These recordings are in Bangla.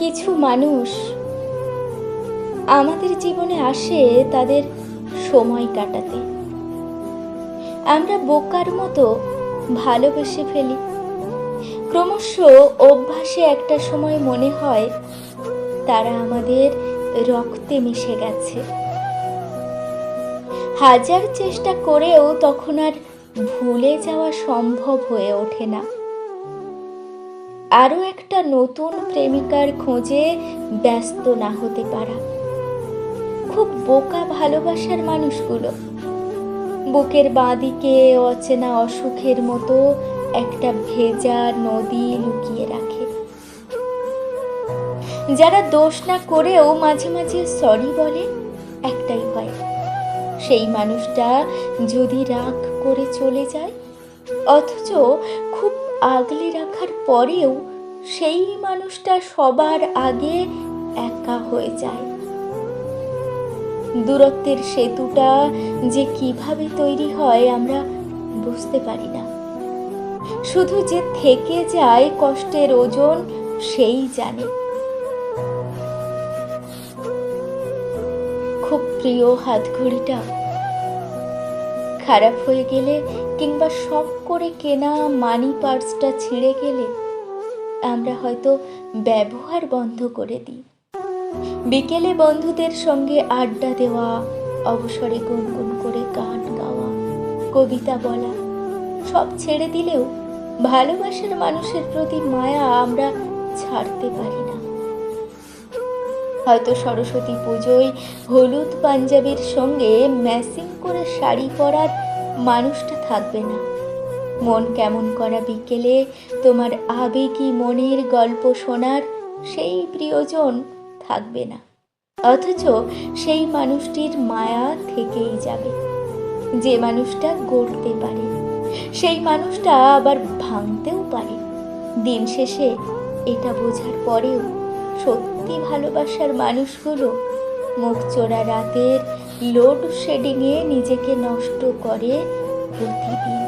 কিছু মানুষ আমাদের জীবনে আসে তাদের সময় কাটাতে। আমরা বোকার মতো ভালোবেসে ফেলি। ক্রমশ অভ্যাসে একটা সময় মনে হয় তারা আমাদের রক্তে মিশে গেছে। হাজার চেষ্টা করেও তখন আর ভুলে যাওয়া সম্ভব হয়ে ওঠে না। আরও একটা নতুন প্রেমিকার খোঁজে ব্যস্ত না হতে পারা। খুব বোকা ভালোবাসার মানুষগুলো। বুকের বাঁদিকে অচেনা অসুখের মতো একটা ভেজা নদী লুকিয়ে রাখে। যারা দোষ না করেও মাঝে মাঝে সরি বলে, একটাই ভয় সেই মানুষটা যদি রাগ করে চলে যায়, অথচ আগলে রাখার পরেও সেই মানুষটা সবার আগে একা হয়ে যায়। দূরত্বের সেতুটা যে কীভাবে তৈরি হয় আমরা বুঝতে পারি না। শুধু যে থেকে যায় কষ্টের ওজন সেই জানে। খুব প্রিয় হাতঘড়িটা। খারাপ হয়ে গেলে কিংবা শখ করে কেনা মানি পার্সটা ছিঁড়ে গেলে আমরা হয়তো ব্যবহার বন্ধ করে দিই। বিকেলে বন্ধুদের সঙ্গে আড্ডা দেওয়া, অবসরে গুনগুন করে গান গাওয়া, কবিতা বলা, সব ছেড়ে দিলেও ভালোবাসার মানুষের প্রতি মায়া আমরা ছাড়তে পারি না। হয়তো সরস্বতী পুজোয় হলুদ পাঞ্জাবির সঙ্গে ম্যাচিং করে শাড়ি পরার মানুষটা থাকবে না। মন কেমন করা বিকেলে তোমার আবেগী মনের গল্প শোনার সেই প্রিয়জন থাকবে না। অথচ সেই মানুষটির মায়া থেকেই যাবে। যে মানুষটা গড়তে পারে, সেই মানুষটা আবার ভাঙতেও পারে। দিন শেষে এটা বোঝার পরেও সত্যি ভালোবাসার মানুষগুলো মুখ চোরা রাতের লোড শেডিংয়ে নিজেকে নষ্ট করে প্রতিদিন।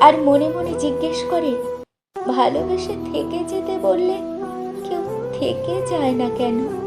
আর মনে মনে জিজ্ঞেস করে, ভালোবেসে থেকে যেতে বললে কেউ থেকে যায় না কেন?